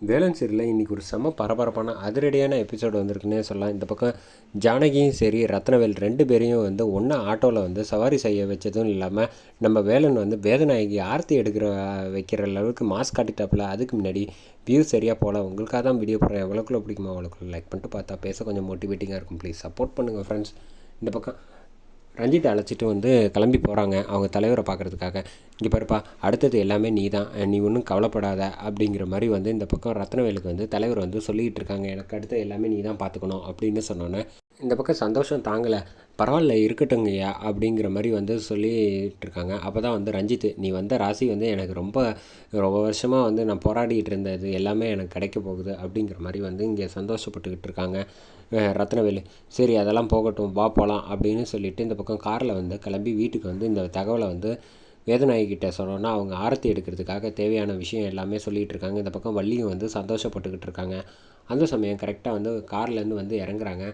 வேலன் சீரியலில் இன்றைக்கி ஒரு செம்ம பரபரப்பான அதிரடியான எபிசோடு வந்திருக்குன்னே சொல்லலாம். இந்த பக்கம் ஜானகியும் சரி ரத்னவேல் ரெண்டு பேரையும் வந்து ஒன்றா ஆட்டோவில் வந்து சவாரி செய்ய வச்சதும் இல்லாமல் நம்ம வேலன் வந்து வேதநாயகி ஆர்த்தி எடுக்கிற வைக்கிற அளவுக்கு மாஸ்க் காட்டிட்டாப்புல. அதுக்கு முன்னாடி வியூ சரியாக போகல. உங்களுக்காக தான் வீடியோ போடுறேன். எவ்வளோக்குள்ள பிடிக்குமா? அவ்வளோக்குள்ள லைக் பண்ணிட்டு பார்த்தா பேச கொஞ்சம் மோட்டிவேட்டிங்காக இருக்கும். ப்ளீஸ் சப்போர்ட் பண்ணுங்கள் ஃப்ரெண்ட்ஸ் இந்த பக்கம் ரஞ்சித்தை அழைச்சிட்டு வந்து கிளம்பி போகிறாங்க அவங்க தலைவரை பார்க்குறதுக்காக. இங்கே பாருப்பா அடுத்தது எல்லாமே நீ தான் நீ ஒன்றும் கவலைப்படாத அப்படிங்கிற மாதிரி வந்து இந்த பக்கம் ரத்னவேலுக்கு வந்து தலைவர் வந்து சொல்லிக்கிட்டு இருக்காங்க. எனக்கு அடுத்து எல்லாமே நீ தான் பார்த்துக்கணும் அப்படின்னு சொன்னோன்னே இந்த பக்கம் சந்தோஷம் தாங்கலை. பரவாயில்ல இருக்கட்டுங்கய்யா அப்படிங்கிற மாதிரி வந்து சொல்லிகிட்டு இருக்காங்க அப்போ தான் வந்து ரஞ்சித் நீ வந்த ராசி வந்து எனக்கு ரொம்ப ரொம்ப வருஷமாக வந்து நான் போராடிட்டு இருந்தது. எல்லாமே எனக்கு கிடைக்க போகுது அப்படிங்கிற மாதிரி வந்து இங்கே சந்தோஷப்பட்டுக்கிட்டு இருக்காங்க ரத்னவேலு. சரி அதெல்லாம் போகட்டும். வா போகலாம் அப்படின்னு சொல்லிட்டு இந்த பக்கம் காரில் வந்து கிளம்பி வீட்டுக்கு வந்து இந்த தகவலை வந்து வேதநாயகிட்ட சொன்னோன்னா அவங்க ஆரத்தி எடுக்கிறதுக்காக தேவையான விஷயம் எல்லாமே சொல்லிகிட்டு இருக்காங்க. இந்த பக்கம் வள்ளியும் வந்து சந்தோஷப்பட்டுக்கிட்டு இருக்காங்க. அந்த சமயம் கரெக்டாக வந்து கார்லேருந்து வந்து இறங்குறாங்க.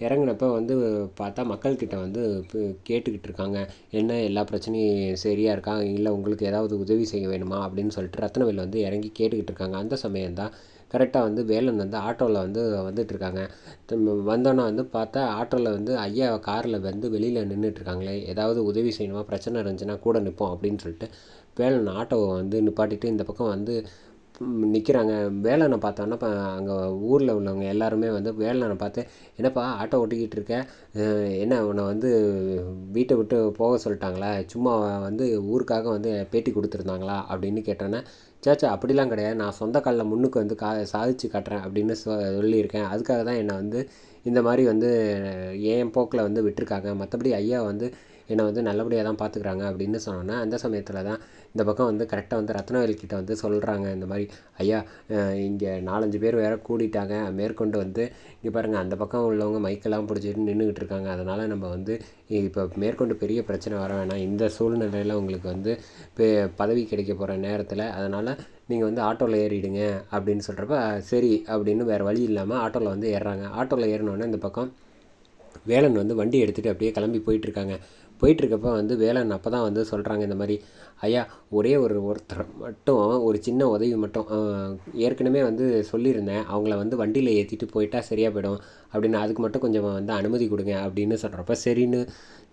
இறங்குனப்ப வந்து பார்த்தா மக்கள்கிட்ட வந்து கேட்டுக்கிட்டு இருக்காங்க. என்ன எல்லா பிரச்சனையும் சரியாக இருக்கா? இல்லை உங்களுக்கு ஏதாவது உதவி செய்ய வேணுமா? அப்படின்னு சொல்லிட்டு ரத்னவேல் வந்து இறங்கி கேட்டுக்கிட்டு இருக்காங்க. அந்த சமயம் தான் கரெக்டாக வந்து வேலன் வந்து ஆட்டோவில் வந்து வந்துட்டுருக்காங்க வந்தோன்னே வந்து பார்த்தா ஆட்டோவில் வந்து ஐயா காரில் வந்து வெளியில் நின்றுட்டுருக்காங்களே ஏதாவது உதவி செய்யணுமா? பிரச்சனை இருந்துச்சுன்னா கூட நிற்போம் அப்படின்னு சொல்லிட்டு வேலன் ஆட்டோவை வந்து நிப்பாட்டிட்டு இந்த பக்கம் வந்து நிற்கிறாங்க வேலனை பார்த்தோன்னா இப்போ அங்கே ஊரில் உள்ளவங்க எல்லாருமே வந்து வேலனை பார்த்து என்னப்பா ஆட்டோ ஓட்டிக்கிட்டு இருக்க? என்ன உன்னை வந்து வீட்டை விட்டு போக சொல்லிட்டாங்களா? சும்மா வந்து ஊருக்காக வந்து பேட்டி கொடுத்துருந்தாங்களா? அப்படின்னு கேட்டோன்னே சேச்சா அப்படிலாம் கிடையாது. நான் சொந்த காலில் முன்னுக்கு வந்து கா சாதிச்சு காட்டுறேன் அப்படின்னு சொ சொல்லியிருக்கேன். அதுக்காக தான் என்னை வந்து இந்த மாதிரி வந்து என் போக்கில் வந்து விட்டுருக்காங்க. மற்றபடி ஐயா வந்து என்னை வந்து நல்லபடியாக தான் பார்த்துக்குறாங்க அப்படின்னு சொன்னோன்னா அந்த சமயத்தில் தான் இந்த பக்கம் வந்து கரெக்டாக வந்து ரத்னவேல் கிட்ட வந்து சொல்கிறாங்க இந்த மாதிரி ஐயா இங்கே நாலஞ்சு பேர் வேற கூடிட்டாங்க. மேற்கொண்டு வந்து இங்கே பாருங்கள் அந்த பக்கம் உள்ளவங்க மைக்கெல்லாம் பிடிச்சிட்டு நின்றுக்கிட்டு இருக்காங்க. அதனால் நம்ம வந்து இப்போ மேற்கொண்டு பெரிய பிரச்சனை வர வேணாம். இந்த சூழ்நிலையில் உங்களுக்கு வந்து பெ- பதவி கிடைக்க போகிற நேரத்தில் அதனால் நீங்கள் வந்து ஆட்டோவில் ஏறிடுங்க. அப்படின்னு சொல்கிறப்ப சரி அப்படின்னு வேறு வழி இல்லாமல் ஆட்டோவில் வந்து ஏறுறாங்க. ஆட்டோவில் ஏறினோடனே இந்த பக்கம் வேலன் வந்து வண்டி எடுத்துகிட்டு அப்படியே கிளம்பி போயிட்டுருக்காங்க போயிட்டுருக்கப்ப வந்து வேலன் அப்போ தான் வந்து சொல்கிறாங்க இந்த மாதிரி ஐயா ஒரே ஒரு ஒருத்தர் மட்டும் ஒரு சின்ன உதவி மட்டும் ஏற்கனவே வந்து சொல்லியிருந்தேன் அவங்கள வந்து வண்டியில் ஏற்றிட்டு போயிட்டா சரியாக போயிடும் அப்படின்னு அதுக்கு மட்டும் கொஞ்சம் வந்து அனுமதி கொடுங்க அப்படின்னு சொல்கிறப்ப சரின்னு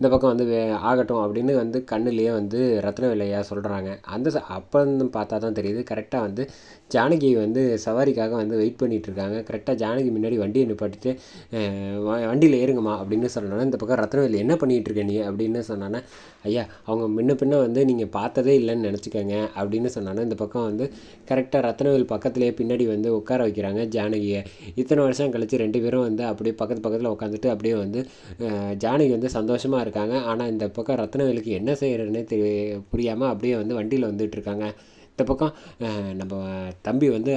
இந்த பக்கம் வந்து வே- ஆகட்டும் அப்படின்னு வந்து கண்ணுலேயே வந்து ரத்னவேலையா சொல்கிறாங்க அந்த அப்போன்னு அப்போ பார்த்தா தான் தெரியுது கரெக்டாக வந்து ஜானகி வந்து சவாரிக்காக வந்து வெயிட் பண்ணிகிட்ருக்காங்க இருக்காங்க கரெக்டாக ஜானகி முன்னாடி வண்டியை நிப்பாட்டிட்டு வண்டியில் ஏறுங்கம்மா அப்படின்னு சொல்லணும்னா இந்த பக்கம் ரத்னவேல் என்ன பண்ணிகிட்டு இருக்க நீ? அப்படின்னு சொன்னானே ஐயா அவங்க முன்ன பின்ன வந்து நீங்கள் பார்த்ததே இல்லைன்னு நினச்சிக்கோங்க அப்படின்னு சொன்னான்னா இந்த பக்கம் வந்து கரெக்டாக ரத்னவேல் பக்கத்துலேயே பின்னாடி வந்து உட்கார வைக்கிறாங்க ஜானகியை. இத்தனை வருஷம் கழித்து ரெண்டு பேரும் வந்து அப்படியே பக்கத்து பக்கத்தில் உட்காந்துட்டு அப்படியே வந்து ஜானகி வந்து சந்தோஷமாக இருக்காங்க. ஆனால் இந்த பக்கம் ரத்னவேலுக்கு என்ன செய்கிறதுனே தெரிய புரியாமல் அப்படியே வந்து வண்டியில் வந்துட்டுருக்காங்க இந்த பக்கம் நம்ம தம்பி வந்து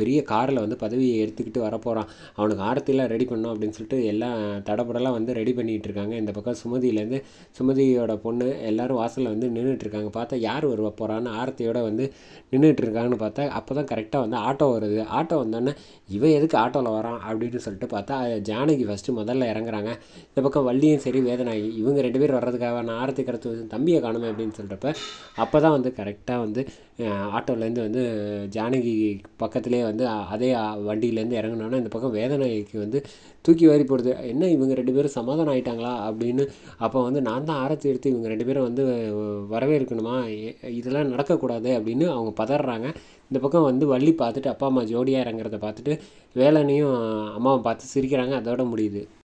பெரிய காரில் வந்து பதவியை எடுத்துக்கிட்டு வரப்போகிறான் அவனுக்கு ஆரத்திலாம் ரெடி பண்ணோம் அப்படின்னு சொல்லிட்டு எல்லாம் தடபடலாம் வந்து ரெடி பண்ணிகிட்டு இருக்காங்க. இந்த பக்கம் சுமதியிலேருந்து சுமதியோட பொண்ணு எல்லாரும் வாசலில் வந்து நின்றுட்டு இருக்காங்க. பார்த்தா யார் வருவா போகிறான்னு ஆரத்தியோட வந்து நின்றுட்டுருக்காங்கன்னு பார்த்தா அப்போ தான் கரெக்டாக வந்து ஆட்டோ வருது. ஆட்டோ வந்தோடனே இவன் எதுக்கு ஆட்டோவில் வரான் அப்படின்னு சொல்லிட்டு பார்த்தா ஜானகி ஃபஸ்ட்டு முதல்ல இறங்குறாங்க. இந்த பக்கம் வள்ளியும் சரி வேதனாகி இவங்க ரெண்டு பேர் வர்றதுக்காக நான் ஆரத்தி கடத்து தம்பியை காணுமே அப்படின்னு சொல்கிறப்ப அப்போ தான் வந்து கரெக்டாக வந்து ஆட்டோலேருந்து வந்து ஜானகி பக்கத்துலேயே வந்து அதே வண்டியிலேருந்து இறங்குனோன்னே இந்த பக்கம் வேதனாய்க்கு வந்து தூக்கி வாரி போடுது. என்ன இவங்க ரெண்டு பேரும் சமாதானம் ஆயிட்டாங்களா அப்படின்னு அப்போ வந்து நான் தான் ஆரத்தி எடுத்து இவங்க ரெண்டு பேரும் வந்து வரவே இருக்கணுமா இதெல்லாம் நடக்கக்கூடாது அப்படின்னு அவங்க பதறாங்க. இந்த பக்கம் வந்து வள்ளி பார்த்துட்டு அப்பா அம்மா ஜோடியாக இறங்குறத பார்த்துட்டு வேலனையும் அம்மாவை பார்த்து சிரிக்கிறாங்க. அதோட முடியுது.